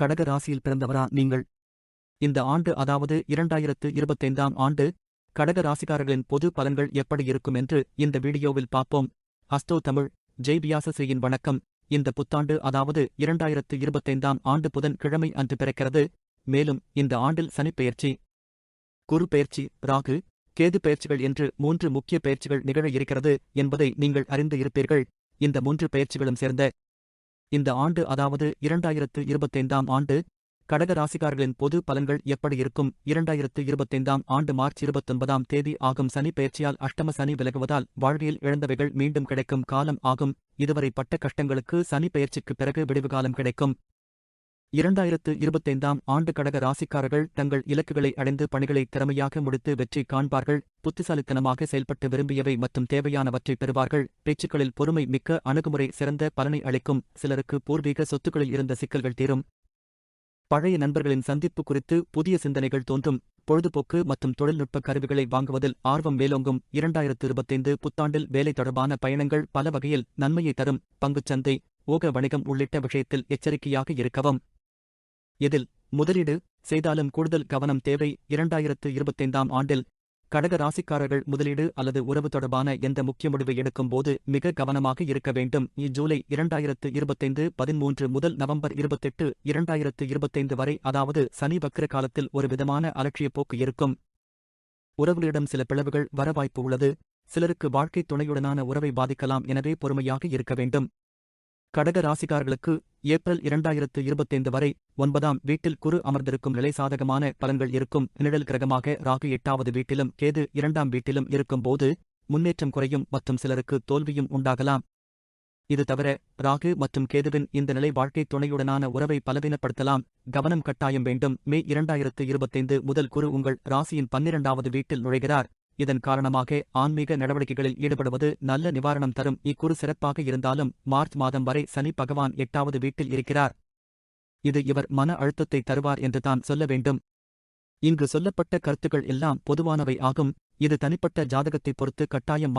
கடக ராசியில் பிறந்தவரா நீங்கள்? இந்த ஆண்டு அதாவது இரண்டாயிரத்து இருபத்தைந்தாம் ஆண்டு கடக ராசிக்காரர்களின் பொது பலன்கள் எப்படி இருக்கும் என்று இந்த வீடியோவில் பார்ப்போம். அஸ்தோ தமிழ் ஜெய்பியாசசியின் வணக்கம். இந்த புத்தாண்டு அதாவது இரண்டாயிரத்து இருபத்தைந்தாம் ஆண்டு புதன் கிழமை அன்று பிறக்கிறது. மேலும் இந்த ஆண்டில் சனிப்பெயர்ச்சி குரு பெயர்ச்சி ராகு கேது பெயர்ச்சிகள் என்று மூன்று முக்கிய பெயர்ச்சிகள் நிகழ இருக்கிறது என்பதை நீங்கள் அறிந்து இருப்பீர்கள். இந்த மூன்று பெயர்ச்சிகளும் சேர்ந்த இந்த ஆண்டு அதாவது இரண்டாயிரத்து இருபத்தைந்தாம் ஆண்டு கடக ராசிக்காரர்களின் பொது பலன்கள் எப்படி இருக்கும்? இரண்டாயிரத்து இருபத்தைந்தாம் ஆண்டு மார்ச் இருபத்தொன்பதாம் தேதி ஆகும் சனி பெயர்ச்சியால் அஷ்டம சனி விலகுவதால் வாழ்வியல் இழந்தவைகள் மீண்டும் கிடைக்கும் காலம் ஆகும். இதுவரை பட்ட கஷ்டங்களுக்கு சனி பயிற்சிக்கு பிறகு விடிவு காலம் கிடைக்கும். இரண்டாயிரத்து இருபத்தைந்தாம் ஆண்டு கடக ராசிக்காரர்கள் தங்கள் இலக்குகளை அடைந்து பணிகளை திறமையாக முடித்து வெற்றி காண்பார்கள் புத்திசாலித்தனமாக செயல்பட்டு விரும்பியவை மற்றும் தேவையானவற்றை பெறுவார்கள். பேச்சுக்களில் பொறுமை மிக்க அணுகுமுறை சிறந்த பலனை அளிக்கும் சிலருக்கு பூர்வீக சொத்துக்களில் இருந்த சிக்கல்கள் தீரும். பழைய நண்பர்களின் சந்திப்பு குறித்து புதிய சிந்தனைகள் தோன்றும். பொழுதுபோக்கு மற்றும் தொழில்நுட்ப கருவிகளை வாங்குவதில் ஆர்வம் மேலோங்கும். இரண்டாயிரத்து இருபத்தைந்து புத்தாண்டில் வேலை தொடர்பான பயணங்கள் பல வகையில் நன்மையை தரும். பங்குச்சந்தை ஊக வணிகம் உள்ளிட்ட விஷயத்தில் எச்சரிக்கையாக இருக்கவும். இதில் முதலீடு செய்தாலும் கூடுதல் கவனம் தேவை. இரண்டாயிரத்து இருபத்தைந்தாம் ஆண்டில் கடக ராசிக்காரர்கள் முதலீடு அல்லது உறவு தொடர்பான எந்த முக்கிய முடிவை எடுக்கும் போது மிக கவனமாக இருக்க வேண்டும். இஜூலை இரண்டாயிரத்து இருபத்தைந்து பதிமூன்று முதல் நவம்பர் இருபத்தெட்டு இரண்டாயிரத்து இருபத்தைந்து வரை அதாவது சனி வக்கிர காலத்தில் ஒரு விதமான அலட்சிய போக்கு இருக்கும். உறவுகளிடம் சில பிளவுகள் வர வாய்ப்பு உள்ளது. சிலருக்கு வாழ்க்கை துணையுடனான உறவை பாதிக்கலாம். எனவே பொறுமையாக இருக்க வேண்டும். கடக ராசிக்காரர்களுக்கு ஏப்ரல் இரண்டாயிரத்து இருபத்தைந்து வரை ஒன்பதாம் வீட்டில் குரு அமர்ந்திருக்கும் நிலை சாதகமான பலன்கள் இருக்கும். நிழல் கிரகமாக ராகு எட்டாவது வீட்டிலும் கேது இரண்டாம் வீட்டிலும் இருக்கும்போது முன்னேற்றம் குறையும் மற்றும் சிலருக்கு தோல்வியும் உண்டாகலாம். இது தவிர ராகு மற்றும் கேதுவின் இந்த நிலை வாழ்க்கை துணையுடனான உறவை பலவீனப்படுத்தலாம். கவனம் கட்டாயம் வேண்டும். மே இரண்டாயிரத்து இருபத்தைந்து முதல் குரு உங்கள் ராசியின் பன்னிரண்டாவது வீட்டில் நுழைகிறார். இதன் காரணமாக ஆன்மீக நடவடிக்கைகளில் ஈடுபடுவது நல்ல நிவாரணம் தரும். இக்குறு சிறப்பாக இருந்தாலும் மார்ச் மாதம் வரை சனி பகவான் எட்டாவது வீட்டில் இருக்கிறார். இது இவர் மன அழுத்தத்தை தருவார் என்று தான் சொல்ல வேண்டும். இங்கு சொல்லப்பட்ட கருத்துக்கள் எல்லாம் பொதுவானவை ஆகும். இது தனிப்பட்ட ஜாதகத்தைப் பொறுத்து கட்டாயம்